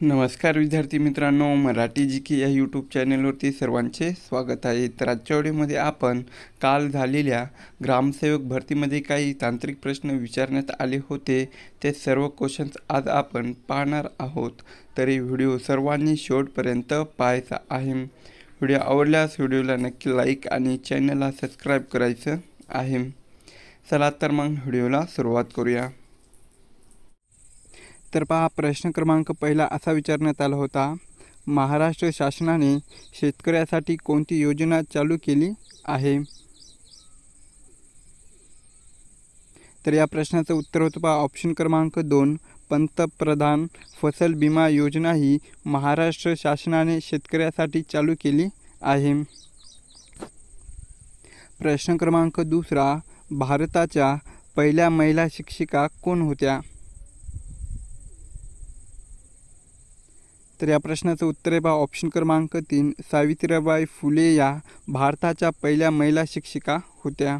नमस्कार विद्यार्थी मित्रांनो मराठी जी की या यूट्यूब चॅनेलवरती सर्वांचे स्वागत आहे. तर आजच्या व्हिडिओमध्ये आपण काल झालेल्या ग्रामसेवक भरतीमध्ये काही तांत्रिक प्रश्न विचारण्यात आले होते. ते सर्व क्वेश्चन्स आज आपण पाहणार आहोत. तरी व्हिडिओ सर्वांनी शेवटपर्यंत पाहायचा आहे. व्हिडिओ आवडल्यास व्हिडिओला नक्की लाईक आणि चॅनलला सबस्क्राईब करायचं आहे. चला तर मग व्हिडिओला सुरुवात करूया. तर पहा प्रश्न क्रमांक पहिला असा विचारण्यात आला होता महाराष्ट्र शासनाने शेतकऱ्यासाठी कोणती योजना चालू केली आहे? तर या प्रश्नाचं उत्तर होतं पहा ऑप्शन क्रमांक दोन पंतप्रधान फसल विमा योजना ही महाराष्ट्र शासनाने शेतकऱ्यासाठी चालू केली आहे. प्रश्न क्रमांक दुसरा भारताच्या पहिल्या महिला शिक्षिका कोण होत्या? तर या प्रश्नाचं उत्तर आहे बा ऑप्शन क्रमांक तीन सावित्रीबाई फुले या भारताच्या पहिल्या महिला शिक्षिका होत्या.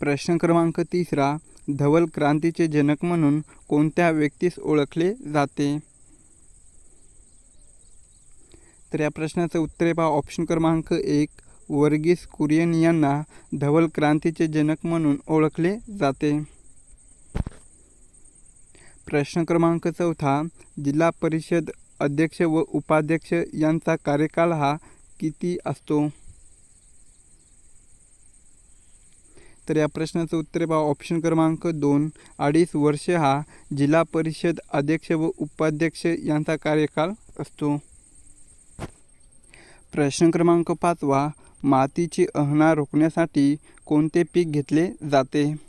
प्रश्न क्रमांक तिसरा धवल क्रांतीचे जनक म्हणून कोणत्या व्यक्तीस ओळखले जाते? तर या प्रश्नाचं उत्तर आहे पहा ऑप्शन क्रमांक एक वर्गीस कुरियन यांना धवल क्रांतीचे जनक म्हणून ओळखले जाते. प्रश्न क्रमांक चौथा जिल्हा परिषद अध्यक्ष व उपाध्यक्ष यांचा कार्यकाल हा किती असतो? तर या प्रश्नाचं उत्तर पहा ऑप्शन क्रमांक दोन. अडीच वर्षे हा जिल्हा परिषद अध्यक्ष व उपाध्यक्ष यांचा कार्यकाल असतो. प्रश्न क्रमांक पाचवा मातीची अहना रोखण्यासाठी कोणते पीक घेतले जाते?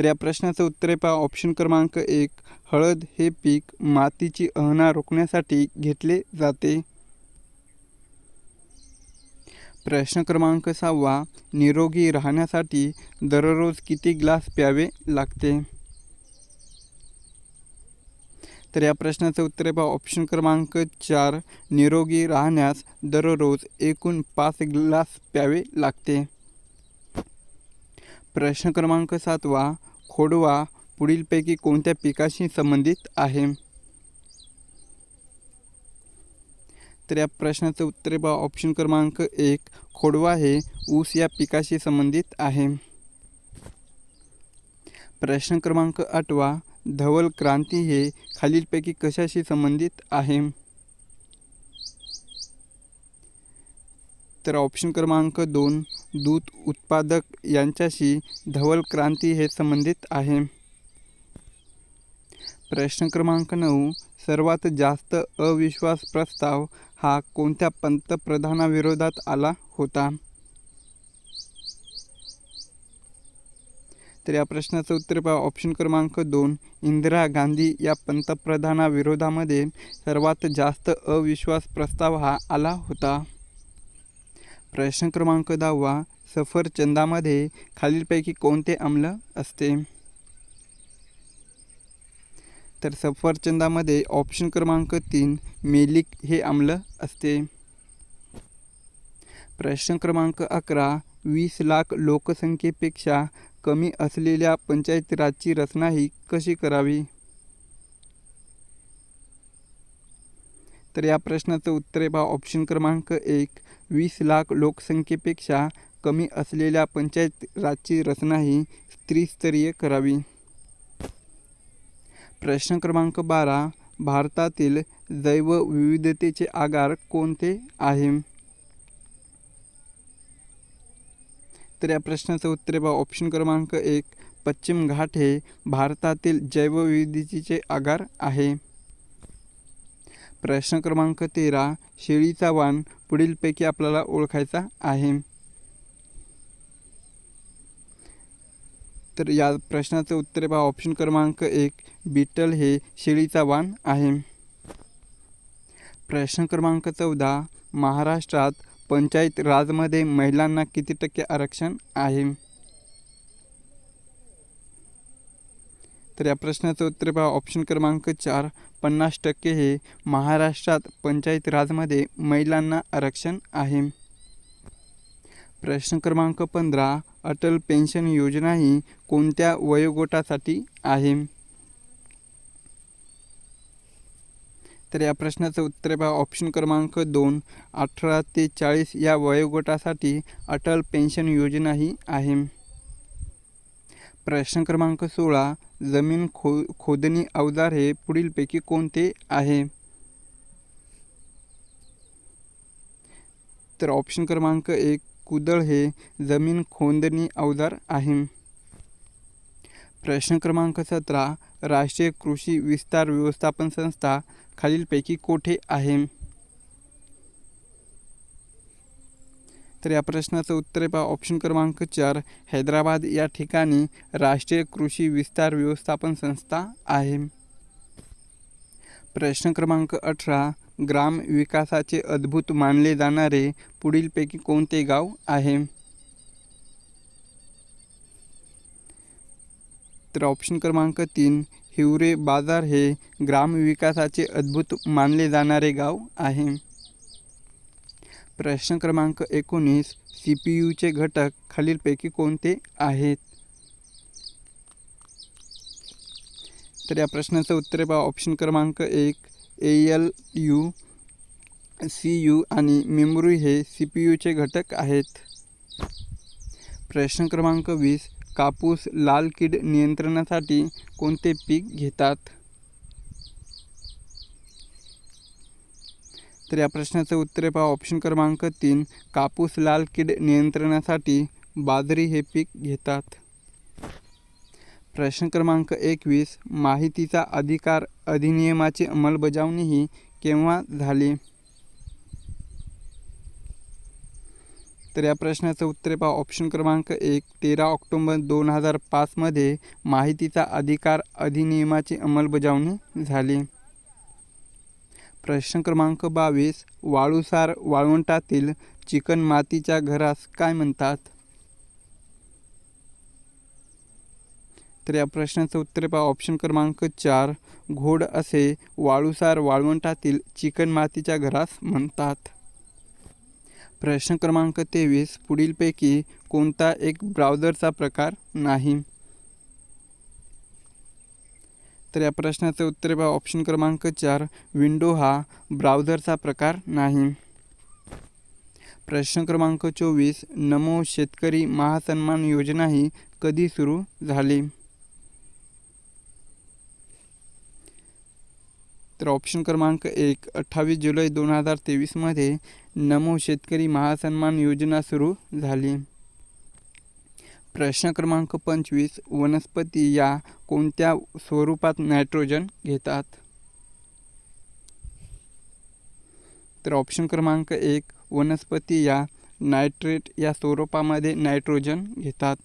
तर या प्रश्नाचं उत्तर आहे पहा. ऑप्शन क्रमांक एक हळद हे पीक मातीची अहना रोखण्यासाठी घेतले जाते. प्रश्न क्रमांक सहावा निरोगी राहण्यासाठी दररोज किती ग्लास प्यावे लागते? तर या प्रश्नाचं उत्तर आहे पहा. ऑप्शन क्रमांक चार निरोगी राहण्यास दररोज एकूण पाच ग्लास प्यावे लागते. प्रश्न क्रमांक सातवा खोडवा पुढीलपैकी कोणत्या पिकाशी संबंधित आहे? तर या प्रश्नाचं उत्तर बा ऑप्शन क्रमांक एक खोडवा हे ऊस या पिकाशी संबंधित आहे. प्रश्न क्रमांक आठवा धवल क्रांती हे खालीलपैकी कशाशी संबंधित आहे? तर ऑप्शन क्रमांक दोन दूध उत्पादक यांच्याशी धवल क्रांती हे संबंधित आहे. प्रश्न क्रमांक नऊ सर्वात जास्त अविश्वास प्रस्ताव हा कोणत्या पंतप्रधानाविरोधात आला होता? तर या प्रश्नाचं उत्तर पहा. ऑप्शन क्रमांक दोन इंदिरा गांधी या पंतप्रधानाविरोधामध्ये सर्वात जास्त अविश्वास प्रस्ताव हा आला होता. प्रश्न क्रमांक दहावा सफरचंदामध्ये खालीलपैकी कोणते आम्ल असते? तर सफरचंदामध्ये ऑप्शन क्रमांक तीन मेलिक हे आम्ल असते. प्रश्न क्रमांक अकरा वीस लाख लोकसंख्येपेक्षा कमी असलेल्या पंचायत राजची रचना ही कशी करावी? तर या प्रश्नाचं उत्तर आहे बा ऑप्शन क्रमांक एक वीस लाख लोकसंख्येपेक्षा कमी असलेल्या पंचायत राजची रचना ही त्रिस्तरीय करावी. प्रश्न क्रमांक बारा. भारतातील जैवविविधतेचे आगार कोणते आहे? तर या प्रश्नाचं उत्तर बा ऑप्शन क्रमांक एक. पश्चिम घाट हे भारतातील जैवविविधतेचे आगार आहे. प्रश्न क्रमांक तेरा शेळीचा वाण पुढीलपैकी आपल्याला ओळखायचा आहे. तर या प्रश्नाचं उत्तर पहा. ऑप्शन क्रमांक एक बिटल हे शेळीचा वाण आहे. प्रश्न क्रमांक चौदा महाराष्ट्रात पंचायत राजमध्ये महिलांना किती टक्के आरक्षण आहे? तर या प्रश्नाचं उत्तर पहा. ऑप्शन क्रमांक चार पन्नास टक्के हे महाराष्ट्रात पंचायत राजमध्ये महिलांना आरक्षण आहे. प्रश्न क्रमांक पंधरा अटल पेन्शन योजना ही कोणत्या वयोगटासाठी आहे? तर या प्रश्नाचं उत्तर पहा. ऑप्शन क्रमांक दोन अठरा ते चाळीस या वयोगटासाठी अटल पेन्शन योजना ही आहे. प्रश्न क्रमांक सोळा जमीन खो खोदणी अवजार हे पुढीलपैकी कोणते आहे? तर ऑप्शन क्रमांक एक कुदळ हे जमीन खोदणी अवजार आहे. प्रश्न क्रमांक सतरा राष्ट्रीय कृषी विस्तार व्यवस्थापन संस्था खालीलपैकी कोठे आहे? तर या प्रश्नाचं उत्तर पहा ऑप्शन क्रमांक चार हैदराबाद या ठिकाणी राष्ट्रीय कृषी विस्तार व्यवस्थापन संस्था आहे. प्रश्न क्रमांक अठरा ग्राम विकासाचे अद्भुत मानले जाणारे पुढीलपैकी कोणते गाव आहे? तर ऑप्शन क्रमांक तीन हिवरे बाजार हे ग्रामविकासाचे अद्भुत मानले जाणारे गाव आहे. प्रश्न क्रमांक एकोणीस सी पी यूचे घटक खालीलपैकी कोणते आहेत? तर या प्रश्नाचं उत्तर पहा. ऑप्शन क्रमांक एक A L U C U आणि मेमरी हे सी पी यूचे घटक आहेत. प्रश्न क्रमांक वीस कापूस लाल कीड नियंत्रणासाठी कोणते पीक घेतात? तर या प्रश्नाचं उत्तर पहा ऑप्शन क्रमांक तीन कापूस लाल कीड नियंत्रणासाठी बाजरी हे पीक घेतात. प्रश्न क्रमांक एकवीस माहितीचा अधिकार अधिनियमाची अंमलबजावणी ही केव्हा झाली? तर या प्रश्नाचं उत्तर पहा ऑप्शन क्रमांक एक तेरा ऑक्टोंबर दोन हजार पाचमध्ये माहितीचा अधिकार अधिनियमाची अंमलबजावणी झाली. प्रश्न क्रमांक बावीस वाळूसार वाळवंटातील चिकन मातीच्या घरास काय म्हणतात? तर या प्रश्नाचं उत्तर पहा. ऑप्शन क्रमांक चार घोड असे वाळूसार वाळवंटातील चिकन मातीच्या घरास म्हणतात. प्रश्न क्रमांक तेवीस पुढीलपैकी कोणता एक ब्राउझरचा प्रकार नाही? तर या प्रश्नाचं उत्तर बघा ऑप्शन क्रमांक चार विंडो हा ब्राउझरचा प्रकार नाही. प्रश्न क्रमांक चोवीस नमो शेतकरी महासन्मान योजना ही कधी सुरू झाली? तर ऑप्शन क्रमांक एक अठ्ठावीस जुलै दोन हजार तेवीसमध्ये नमो शेतकरी महासन्मान योजना सुरू झाली. प्रश्न क्रमांक पंचवीस वनस्पती या कोणत्या स्वरूपात नायट्रोजन घेतात? तर ऑप्शन क्रमांक एक वनस्पती या नायट्रेट या स्वरूपामध्ये नायट्रोजन घेतात.